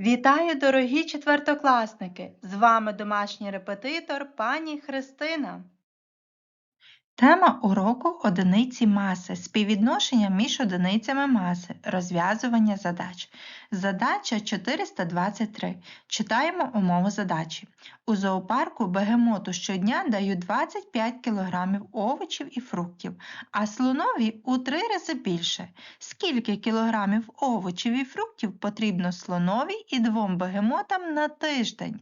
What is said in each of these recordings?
Вітаю, дорогі четвертокласники! З вами домашній репетитор пані Христина. Тема уроку одиниці маси, співвідношення між одиницями маси, розв'язування задач. Задача 423. Читаємо умову задачі. У зоопарку бегемоту щодня дають 25 кг овочів і фруктів, а слонові у три рази більше. Скільки кілограмів овочів і фруктів потрібно слонові і двом бегемотам на тиждень?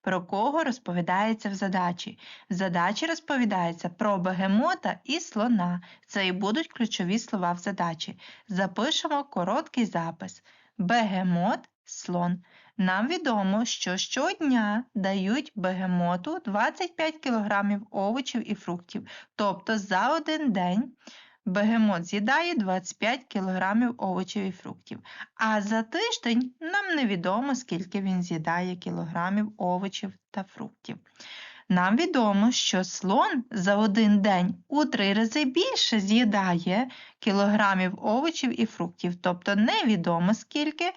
Про кого розповідається в задачі? В задачі розповідається про бегемота і слона. Це і будуть ключові слова в задачі. Запишемо короткий запис. Бегемот, слон. Нам відомо, що щодня дають бегемоту 25 кг овочів і фруктів, тобто за один день Бегемот з'їдає 25 кг овочів і фруктів, а за тиждень нам невідомо, скільки він з'їдає кілограмів овочів та фруктів. Нам відомо, що слон за один день у три рази більше з'їдає кілограмів овочів і фруктів, тобто невідомо скільки,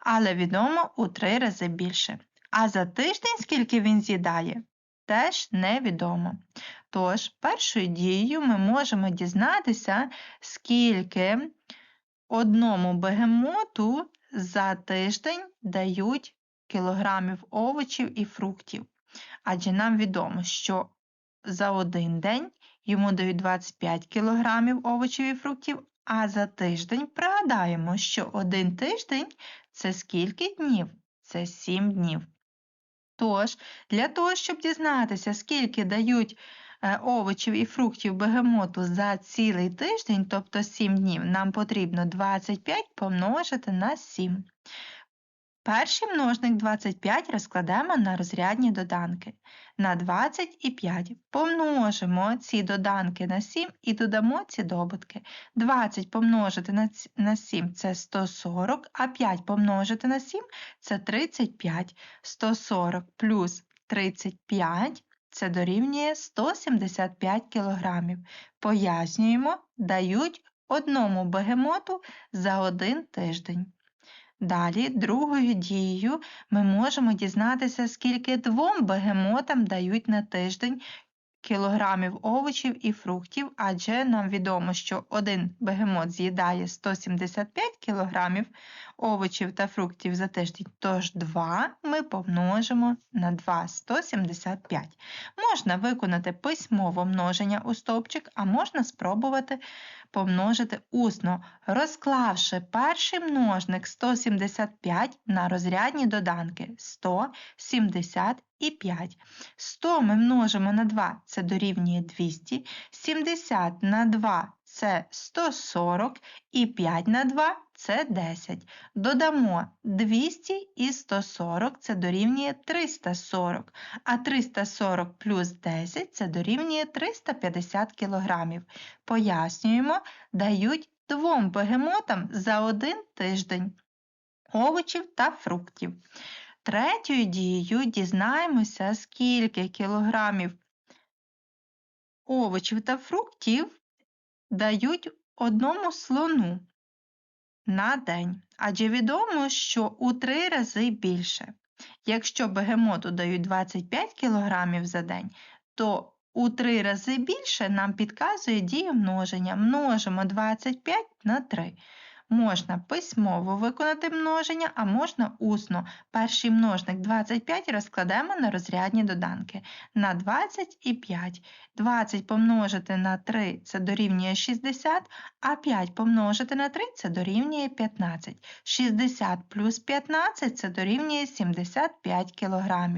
але відомо у три рази більше. А за тиждень скільки він з'їдає, теж невідомо. Тож, першою дією ми можемо дізнатися, скільки одному бегемоту за тиждень дають кілограмів овочів і фруктів. Адже нам відомо, що за один день йому дають 25 кілограмів овочів і фруктів, а за тиждень пригадаємо, що один тиждень це скільки днів? Це 7 днів. Тож, для того, щоб дізнатися, скільки дають овочів і фруктів бегемоту за цілий тиждень, тобто 7 днів, нам потрібно 25 помножити на 7. Перший множник 25 розкладемо на розрядні доданки. На 25 помножимо ці доданки на 7 і додамо ці добутки. 20 помножити на 7 це 140, а 5 помножити на 7 це 35. 140 плюс 35 це дорівнює 175 кг. Пояснюємо, дають одному бегемоту за один тиждень. Далі, другою дією, ми можемо дізнатися, скільки двом бегемотам дають на тиждень кілограмів овочів і фруктів, адже нам відомо, що один бегемот з'їдає 175 кілограмів овочів та фруктів за тиждень, тож 2 ми помножимо на 2 175. Можна виконати письмово множення у стовпчик, а можна спробувати помножити усно, розклавши перший множник 175 на розрядні доданки 170 і 5. 100 ми множимо на 2 це дорівнює 200, 70 на 2 це 140 і 5 на 2 це 10. Додамо 200 і 140 це дорівнює 340, а 340 плюс 10 це дорівнює 350 кг. Пояснюємо, дають двом бегемотам за один тиждень овочів та фруктів. Третьою дією дізнаємося, скільки кілограмів овочів та фруктів дають одному слону на день. Адже відомо, що у три рази більше. Якщо бегемоту дають 25 кг за день, то у три рази більше нам підказує дія множення. Множимо 25 на 3. Можна письмово виконати множення, а можна усно. Перший множник 25 розкладемо на розрядні доданки. На 20 і 5. 20 помножити на 3 це дорівнює 60, а 5 помножити на 3 це дорівнює 15. 60 плюс 15 це дорівнює 75 кг.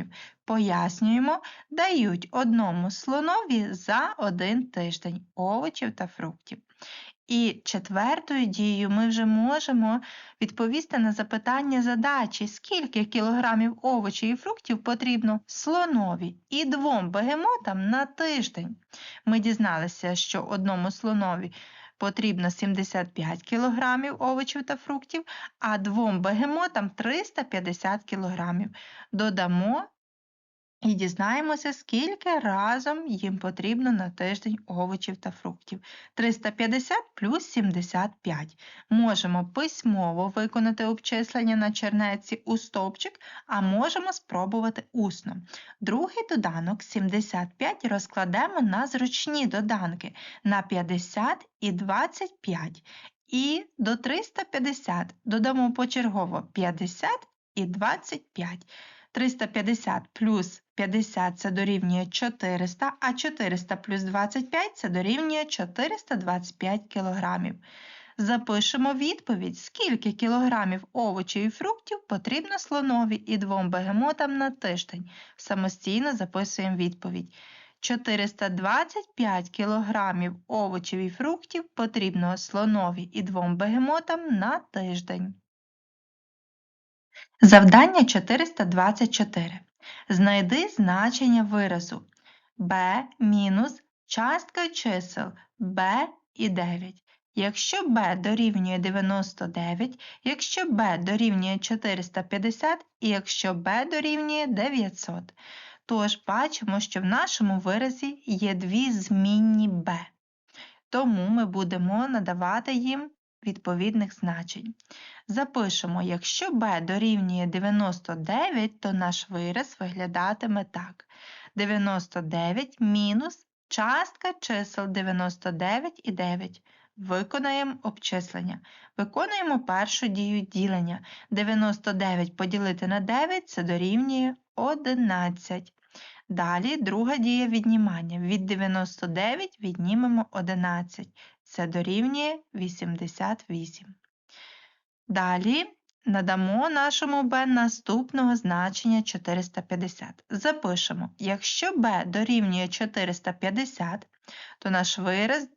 Пояснюємо, дають одному слонові за один тиждень овочів та фруктів. І четвертою дією ми вже можемо відповісти на запитання задачі, скільки кілограмів овочів і фруктів потрібно слонові і двом бегемотам на тиждень. Ми дізналися, що одному слонові потрібно 75 кг овочів та фруктів, а двом бегемотам 350 кг. Додамо І дізнаємося, скільки разом їм потрібно на тиждень овочів та фруктів. 350 плюс 75. Можемо письмово виконати обчислення на чернеці у стовпчик, а можемо спробувати усно. Другий доданок 75 розкладемо на зручні доданки на 50 і 25. І до 350 додамо почергово 50 і 25. 350 плюс 50 це дорівнює 400, а 400 плюс 25 це дорівнює 425 кг. Запишемо відповідь, скільки кілограмів овочів і фруктів потрібно слонові і двом бегемотам на тиждень. Самостійно записуємо відповідь. 425 кілограмів овочів і фруктів потрібно слонові і двом бегемотам на тиждень. Завдання 424. Знайди значення виразу b мінус частка чисел b і 9. Якщо b дорівнює 99, якщо b дорівнює 450 і якщо b дорівнює 900. Тож бачимо, що в нашому виразі є дві змінні b. Тому ми будемо надавати їм відповідних значень. Запишемо, якщо b дорівнює 99, то наш вираз виглядатиме так. 99 мінус частка чисел 99 і 9. Виконаємо обчислення. Виконуємо першу дію ділення. 99 поділити на 9 це дорівнює 11. Далі друга дія віднімання. Від 99 віднімемо 11. Це дорівнює 88. Далі надамо нашому b наступного значення 450. Запишемо, якщо b дорівнює 450, то наш вираз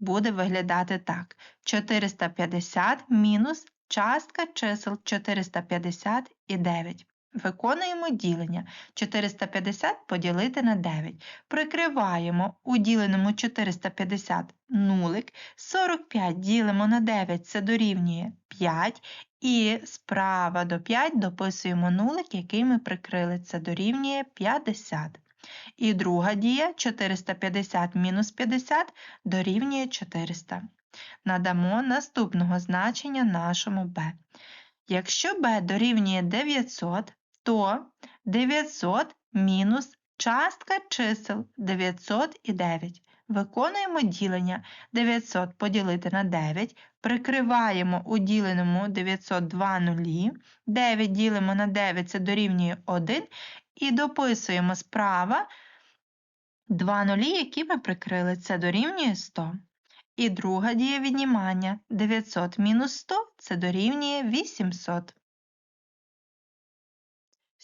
буде виглядати так: 450 мінус частка чисел 450 і 9. Виконуємо ділення 450 поділити на 9. Прикриваємо у діленому 450 нулик, 45 ділимо на 9, це дорівнює 5. І справа до 5 дописуємо нулик, який ми прикрили, це дорівнює 50. І друга дія 450 мінус 50 дорівнює 400. Надамо наступного значення нашому b. Якщо b дорівнює 900, то 900 мінус частка чисел 900 і 9. Виконуємо ділення 900 поділити на 9, прикриваємо у діленому 902 нулі, 9 ділимо на 9 це дорівнює 1, і дописуємо справа 2 нулі, які ми прикрили, це дорівнює 100. І друга дія віднімання 900 мінус 100 це дорівнює 800.